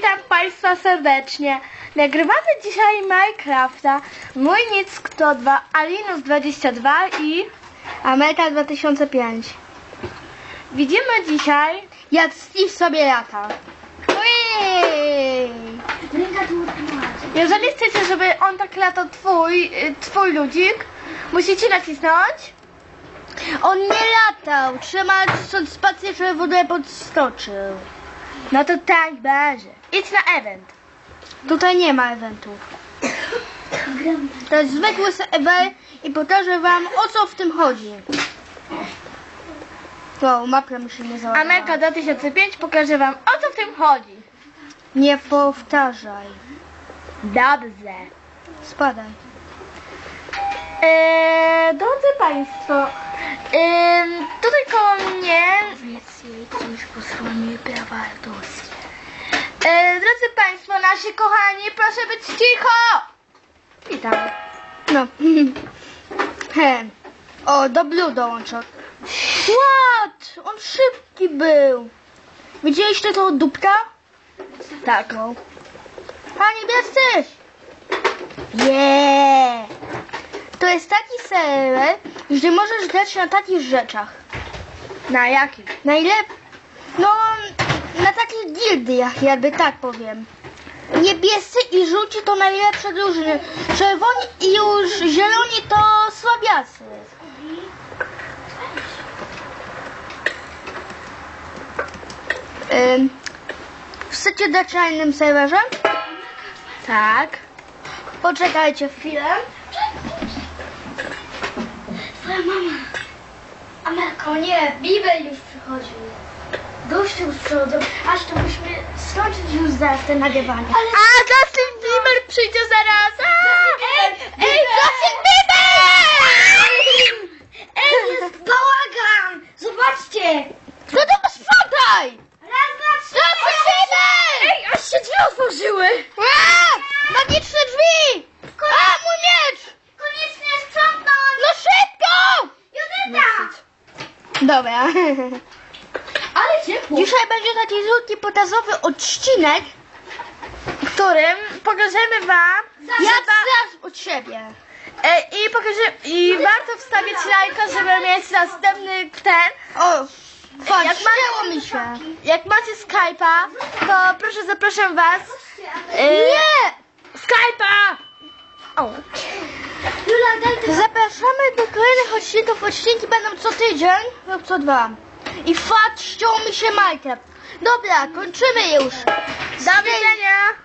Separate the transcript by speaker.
Speaker 1: Witam Państwa serdecznie. Nagrywamy dzisiaj Minecrafta. Mój nick to 2, Alinus22 i Amelka 2005. Widzimy dzisiaj, jak Steve sobie lata. Ui! Jeżeli chcecie, żeby on tak latał twój, twój ludzik, musicie nacisnąć. On nie latał. Trzymać spację, żeby w ogóle podskoczył. No to tak będzie. Idź na event. Tutaj nie ma eventów. To jest zwykły serwer i pokażę wam o co w tym chodzi. Wow, mapka mi się nie załadowała. Amelka 2005 pokaże wam o co w tym chodzi. Nie powtarzaj. Dobrze. Spadaj. Eee, drodzy Państwo, em, tutaj koło mnie... Stronie prawa autorskie. Eee, drodzy Państwo, nasi kochani, proszę być cicho! Witam. No. He. O, do Blue dołączę. What? On szybki był. Widzieliście to dupka? Tak. No. Pani jesteś? Yeah. To jest taki serwer, że możesz grać na takich rzeczach. Na jakich? Najlepiej. No, na takich gildiach, jakby tak powiem. Niebiescy i żółci to najlepsze drużyny. Czerwoni i już zieloni to słabiacy. Ym, chcecie dać na innym serwerze? Tak. Poczekajcie chwilę. Twoja mama. Amelko, nie, Bibel już przychodził. Gościu już przychodzą, aż to musimy skończyć już zaraz te nagrywanie. A, Justin Bieber przyjdzie zaraz! Ej, ej, Justin Bieber! Ej, jest bałagan! Zobaczcie! Co to sprzątaj! Raz, dwa, trzy! Ej, aż się drzwi otworzyły! Magiczne drzwi! A, mój miecz! Koniecznie sprzątnąć! No szybko! Judyta! Dobra. Ciepło. Dzisiaj będzie taki krótki, pokazowy odcinek, w którym pokażemy wam... Ja zaraz od siebie. E, I pokażemy, i warto wstawić lajka, żeby mieć następny ten. O, jak macie, mi się. Jak macie Skype'a, to proszę zapraszam was. E, Nie! Skype'a! O. Zapraszamy do kolejnych odcinków. Odcinki będą co tydzień lub co dwa i fat ściął mi się Minecraft. Dobra, kończymy już. Do widzenia.